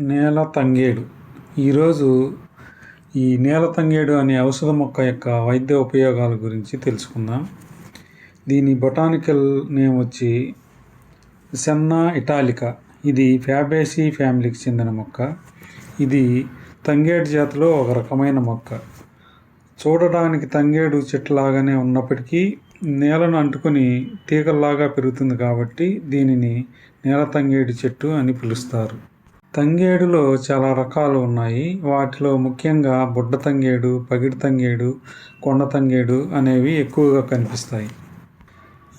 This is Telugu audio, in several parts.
నేల తంగేడు. ఈరోజు ఈ నేల తంగేడు అనే ఔషధ మొక్క యొక్క వైద్య ఉపయోగాల గురించి తెలుసుకుందాం. దీని బొటానికల్ నేమ్ వచ్చి సెన్నా ఇటాలికా. ఇది ఫ్యాబేసి ఫ్యామిలీకి చెందిన మొక్క. ఇది తంగేడు జాతిలో ఒక రకమైన మొక్క. చూడడానికి తంగేడు చెట్టు లాగానే ఉన్నప్పటికీ నేలను అంటుకొని తీగల్లాగా పెరుగుతుంది కాబట్టి దీనిని నేల తంగేడు చెట్టు అని పిలుస్తారు. తంగేడులో చాలా రకాలు ఉన్నాయి. వాటిలో ముఖ్యంగా బుడ్డ తంగేడు పగిడి తంగేడు కొండ తంగేడు అనేవి ఎక్కువగా కనిపిస్తాయి.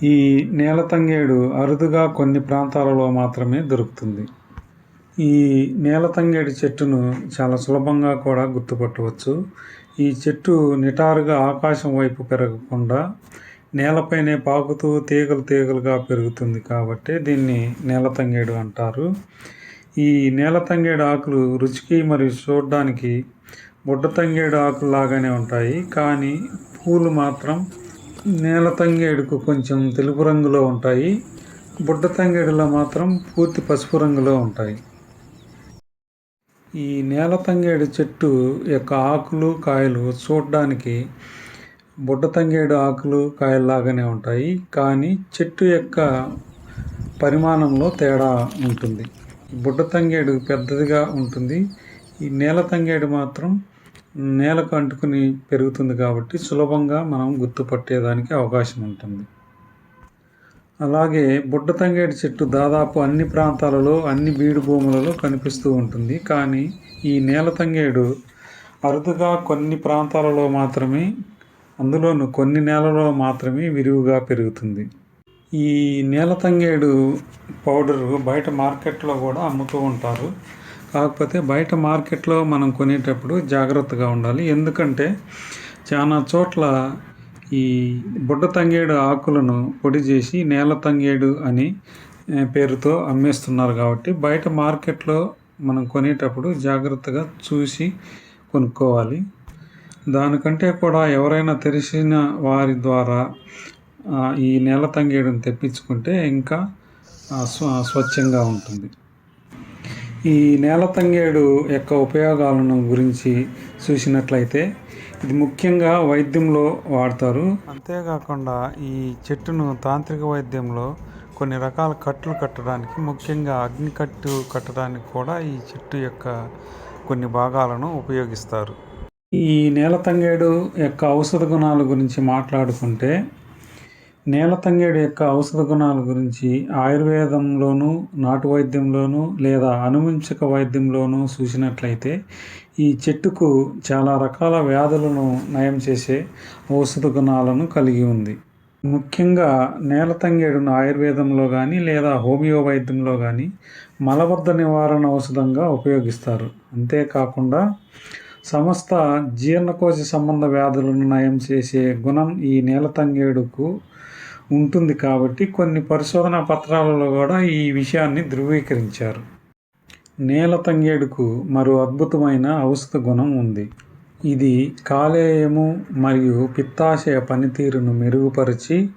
ఈ నేల తంగేడు అరుదుగా కొన్ని ప్రాంతాలలో మాత్రమే దొరుకుతుంది. ఈ నేల తంగేడు చెట్టును చాలా సులభంగా కూడా గుర్తుపట్టవచ్చు. ఈ చెట్టు నిటారుగా ఆకాశం వైపు పెరగకుండా నేలపైనే పాకుతూ తీగలు తీగలుగా పెరుగుతుంది కాబట్టి దీన్ని నేల తంగేడు అంటారు. ఈ నేల తంగేడు ఆకులు రుచికి మరియు చూడడానికి బుడ్డ తంగేడు ఆకులు లాగానే ఉంటాయి కానీ పూలు మాత్రం నేల తంగేడుకు కొంచెం తెలుపు రంగులో ఉంటాయి. బుడ్డ తంగేడులో మాత్రం పూర్తి పసుపు రంగులో ఉంటాయి. ఈ నేల తంగేడు చెట్టు యొక్క ఆకులు కాయలు చూడడానికి బుడ్డ తంగేడు ఆకులు కాయల్లాగానే ఉంటాయి కానీ చెట్టు యొక్క పరిమాణంలో తేడా ఉంటుంది. బుడ్డ తంగేడు పెద్దదిగా ఉంటుంది. ఈ నేల తంగేడు మాత్రం నేలకు అంటుకుని పెరుగుతుంది కాబట్టి సులభంగా మనం గుర్తుపట్టేదానికి అవకాశం ఉంటుంది. అలాగే బుడ్డ తంగేడు చెట్టు దాదాపు అన్ని ప్రాంతాలలో అన్ని బీడు భూములలో కనిపిస్తూ ఉంటుంది. కానీ ఈ నేల తంగేడు అరుదుగా కొన్ని ప్రాంతాలలో మాత్రమే అందులోను కొన్ని నేలలో మాత్రమే విరివిగా పెరుగుతుంది. ఈ నేల తంగేడు పౌడరు బయట మార్కెట్లో కూడా అమ్ముతూ ఉంటారు. కాకపోతే బయట మార్కెట్లో మనం కొనేటప్పుడు జాగ్రత్తగా ఉండాలి. ఎందుకంటే చాలా చోట్ల ఈ బుడ్డ తంగేడు ఆకులను పొడి చేసి నేల తంగేడు అని పేరుతో అమ్మేస్తున్నారు కాబట్టి బయట మార్కెట్లో మనం కొనేటప్పుడు జాగ్రత్తగా చూసి కొనుక్కోవాలి. దానికంటే కూడా ఎవరైనా తెలిసిన వారి ద్వారా ఈ నేల తంగేడును తెప్పించుకుంటే ఇంకా స్వచ్ఛంగా ఉంటుంది. ఈ నేల తంగేడు యొక్క ఉపయోగాలను గురించి చూసినట్లయితే ఇది ముఖ్యంగా వైద్యంలో వాడతారు. అంతేకాకుండా ఈ చెట్టును తాంత్రిక వైద్యంలో కొన్ని రకాల కట్లు కట్టడానికి ముఖ్యంగా అగ్ని కట్టు కట్టడానికి కూడా ఈ చెట్టు యొక్క కొన్ని భాగాలను ఉపయోగిస్తారు. ఈ నేల తంగేడు యొక్క ఔషధ గుణాల గురించి మాట్లాడుకుంటే నేల తంగేడు యొక్క ఔషధ గుణాల గురించి ఆయుర్వేదంలోనూ నాటు వైద్యంలోనూ లేదా అనువంశిక వైద్యంలోనూ చూసినట్లయితే ఈ చెట్టుకు చాలా రకాల వ్యాధులను నయం చేసే ఔషధ గుణాలను కలిగి ఉంది. ముఖ్యంగా నేల తంగేడును ఆయుర్వేదంలో కానీ లేదా హోమియో వైద్యంలో కానీ మలబద్ధ నివారణ ఔషధంగా ఉపయోగిస్తారు. అంతేకాకుండా సమస్త జీర్ణకోశ సంబంధ వ్యాధులను నయం చేసే గుణం ఈ నేల తంగేడుకు ఉంటుంది కాబట్టి కొన్ని పరిశోధనా పత్రాలలో కూడా ఈ విషయాన్ని ధృవీకరించారు. నేల తంగేడుకు మరో అద్భుతమైన ఔషధ గుణం ఉంది. ఇది కాలేయము మరియు పిత్తాశయ పనితీరును మెరుగుపరిచి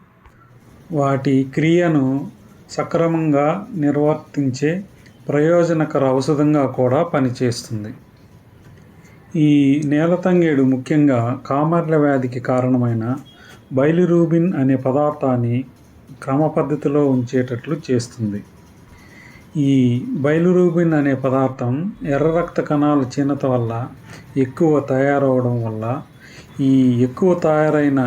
వాటి క్రియను సక్రమంగా నిర్వర్తించే ప్రయోజనకర ఔషధంగా కూడా పనిచేస్తుంది. ఈ నేల తంగేడు ముఖ్యంగా కామర్ల వ్యాధికి కారణమైన బైలిరూబిన్ అనే పదార్థాన్ని క్రమ పద్ధతిలో ఉంచేటట్లు చేస్తుంది. ఈ బైలిరూబిన్ అనే పదార్థం ఎర్ర రక్త కణాల క్షీణత వల్ల ఎక్కువ తయారవడం వల్ల ఈ ఎక్కువ తయారైన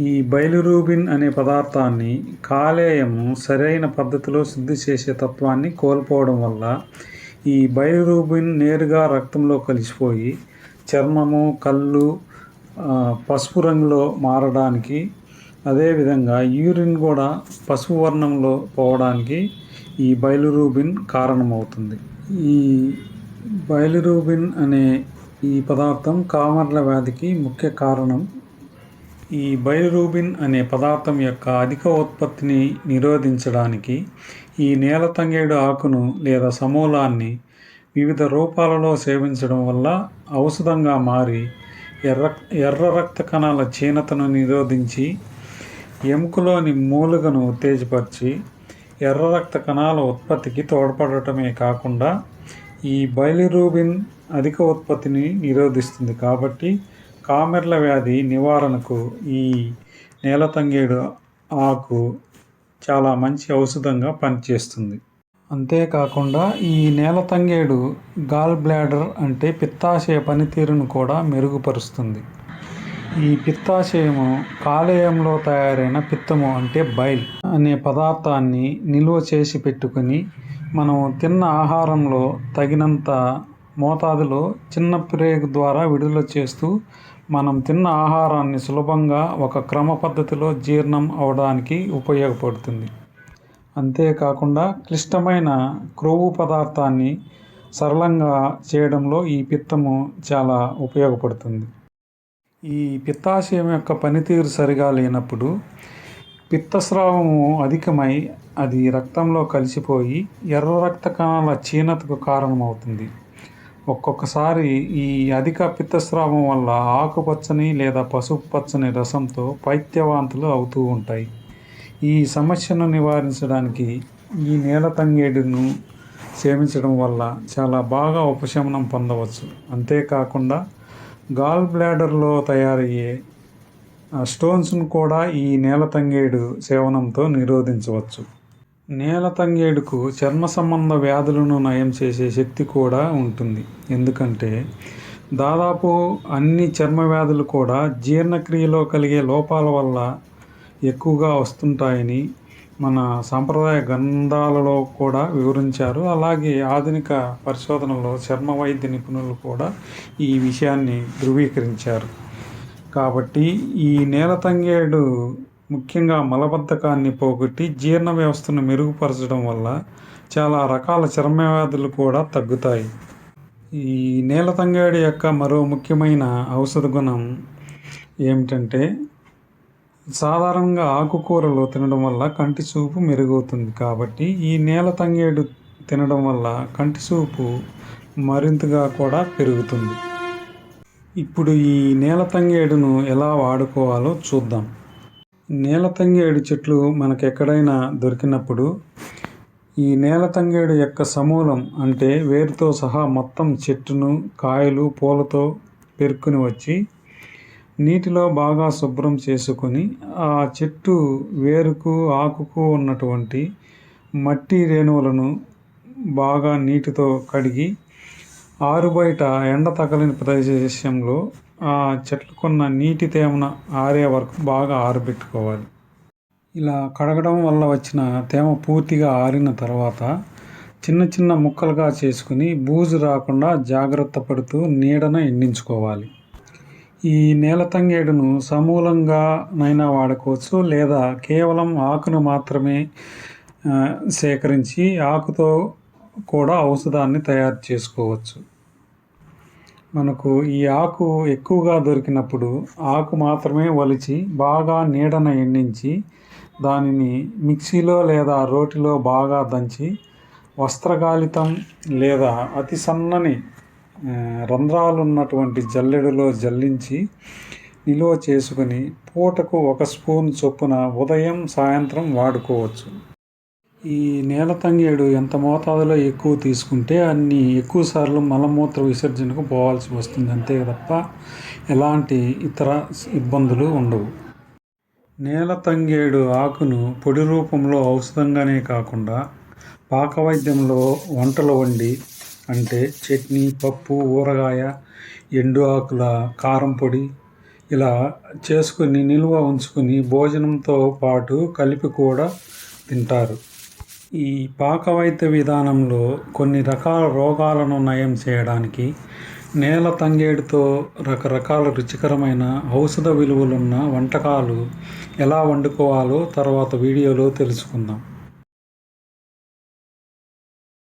ఈ బైలిరూబిన్ అనే పదార్థాన్ని కాలేయము సరైన పద్ధతిలో శుద్ధి చేసే తత్వాన్ని కోల్పోవడం వల్ల ఈ బైలురూబిన్ నేరుగా రక్తంలో కలిసిపోయి చర్మము కళ్ళు పసుపు రంగులో మారడానికి అదేవిధంగా యూరిన్ కూడా పసుపు వర్ణంలో పోవడానికి ఈ బయలురూబిన్ కారణమవుతుంది. ఈ బయలురూబిన్ అనే ఈ పదార్థం కామర్ల వ్యాధికి ముఖ్య కారణం ఈ బయలురూబిన్ అనే పదార్థం యొక్క అధిక ఉత్పత్తిని నిరోధించడానికి ఈ నేల తంగేడు ఆకును లేదా సమూలాన్ని వివిధ రూపాలలో సేవించడం వల్ల ఔషధంగా మారి ఎర్ర ఎర్ర రక్త కణాల క్షీణతను నిరోధించి ఎముకలోని మూలుగను ఉత్తేజపరిచి ఎర్ర రక్త కణాల ఉత్పత్తికి తోడ్పడటమే కాకుండా ఈ బైలిరూబిన్ అధిక ఉత్పత్తిని నిరోధిస్తుంది కాబట్టి కామెర్ల వ్యాధి నివారణకు ఈ నేలతంగేడు ఆకు చాలా మంచి ఔషధంగా పనిచేస్తుంది. అంతేకాకుండా ఈ నేలతంగేడు గాల్ బ్లాడర్ అంటే పిత్తాశయ పనితీరును కూడా మెరుగుపరుస్తుంది. ఈ పిత్తాశయము కాలేయంలో తయారైన పిత్తము అంటే బైల్ అనే పదార్థాన్ని నిల్వ చేసి పెట్టుకుని మనం తిన్న ఆహారంలో తగినంత మోతాదులో చిన్న ప్రేగు ద్వారా విడుదల చేస్తూ మనం తిన్న ఆహారాన్ని సులభంగా ఒక క్రమ పద్ధతిలో జీర్ణం అవడానికి ఉపయోగపడుతుంది. అంతేకాకుండా క్లిష్టమైన క్రొవ్వు పదార్థాన్ని సరళంగా చేయడంలో ఈ పిత్తము చాలా ఉపయోగపడుతుంది. ఈ పిత్తాశయం యొక్క పనితీరు సరిగా లేనప్పుడు పిత్తస్రావము అధికమై అది రక్తంలో కలిసిపోయి ఎర్ర రక్త కణాల క్షీణతకు కారణమవుతుంది. ఒక్కొక్కసారి ఈ అధిక పిత్తస్రావం వల్ల ఆకుపచ్చని లేదా పసుపు పచ్చని రసంతో పైత్యవాంతులు అవుతూ ఉంటాయి. ఈ సమస్యను నివారించడానికి ఈ నేల తంగేడును సేవించడం వల్ల చాలా బాగా ఉపశమనం పొందవచ్చు. అంతేకాకుండా గాల్ బ్లాడర్లో తయారయ్యే స్టోన్స్ను కూడా ఈ నేల తంగేడు సేవనంతో నిరోధించవచ్చు. నేల తంగేడుకు చర్మ సంబంధ వ్యాధులను నయం చేసే శక్తి కూడా ఉంటుంది. ఎందుకంటే దాదాపు అన్ని చర్మ వ్యాధులు కూడా జీర్ణక్రియలో కలిగే లోపాల వల్ల ఎక్కువగా వస్తుంటాయని మన సాంప్రదాయ గ్రంథాలలో కూడా వివరించారు. అలాగే ఆధునిక పరిశోధనలో చర్మ వైద్య నిపుణులు కూడా ఈ విషయాన్ని ధృవీకరించారు. కాబట్టి ఈ నేల తంగేడు ముఖ్యంగా మలబద్ధకాన్ని పోగొట్టి జీర్ణ వ్యవస్థను మెరుగుపరచడం వల్ల చాలా రకాల చర్మ వ్యాధులు కూడా తగ్గుతాయి. ఈ నేల తంగేడు యొక్క మరో ముఖ్యమైన ఔషధ గుణం ఏమిటంటే సాధారణంగా ఆకుకూరలు తినడం వల్ల కంటి చూపు మెరుగవుతుంది కాబట్టి ఈ నేల తంగేడు తినడం వల్ల కంటి చూపు మరింతగా కూడా పెరుగుతుంది. ఇప్పుడు ఈ నేల తంగేడును ఎలా వాడుకోవాలో చూద్దాం. నేల తంగేడు చెట్లు మనకు ఎక్కడైనా దొరికినప్పుడు ఈ నేల తంగేడు యొక్క సమూలం అంటే వేరుతో సహా మొత్తం చెట్టును కాయలు పూలతో పెరుక్కుని వచ్చి నీటిలో బాగా శుభ్రం చేసుకొని ఆ చెట్టు వేరుకు ఆకుకు ఉన్నటువంటి మట్టి రేణువులను బాగా నీటితో కడిగి ఆరుబయట ఎండ తగలని ప్రదేశంలో ఆ చెట్లకున్న నీటి తేమన ఆరే వరకు బాగా ఆరబెట్టుకోవాలి. ఇలా కడగడం వల్ల వచ్చిన తేమ పూర్తిగా ఆరిన తర్వాత చిన్న చిన్న ముక్కలుగా చేసుకుని బూజు రాకుండా జాగ్రత్త పడుతూ నీడన ఎండించుకోవాలి. ఈ నేలతంగేడును సమూలంగా నైనా వాడుకోవచ్చు లేదా కేవలం ఆకును మాత్రమే సేకరించి ఆకుతో కూడా ఔషధాన్ని తయారు చేసుకోవచ్చు. మనకు ఈ ఆకు ఎక్కువగా దొరికినప్పుడు ఆకు మాత్రమే వలిచి బాగా నీడన ఎండించి దానిని మిక్సీలో లేదా రోటిలో బాగా దంచి వస్త్రగాలితం లేదా అతి సన్నని రంధ్రాలు ఉన్నటువంటి జల్లెడలో జల్లించి నిలువ చేసుకుని పూటకు ఒక స్పూన్ చొప్పున ఉదయం సాయంత్రం వాడుకోవచ్చు. ఈ నేల తంగేడు ఎంత మోతాదులో ఎక్కువ తీసుకుంటే అన్ని ఎక్కువ సార్లు మలమూత్ర విసర్జనకు పోవాల్సి వస్తుంది. అంతే తప్ప ఎలాంటి ఇతర ఇబ్బందులు ఉండవు. నేల తంగేడు ఆకును పొడి రూపంలో ఔషధంగానే కాకుండా పాకవైద్యంలో వంటలు వండి అంటే చట్నీ పప్పు ఊరగాయ ఎండు ఆకుల కారం పొడి ఇలా చేసుకుని నిల్వ ఉంచుకుని భోజనంతో పాటు కలిపి కూడా తింటారు. ఈ పాకవైద్య విధానంలో కొన్ని రకాల రోగాలను నయం చేయడానికి నేల తంగేడుతో రకరకాల రుచికరమైన ఔషధ విలువలున్న వంటకాలు ఎలా వండుకోవాలో తర్వాత వీడియోలో తెలుసుకుందాం.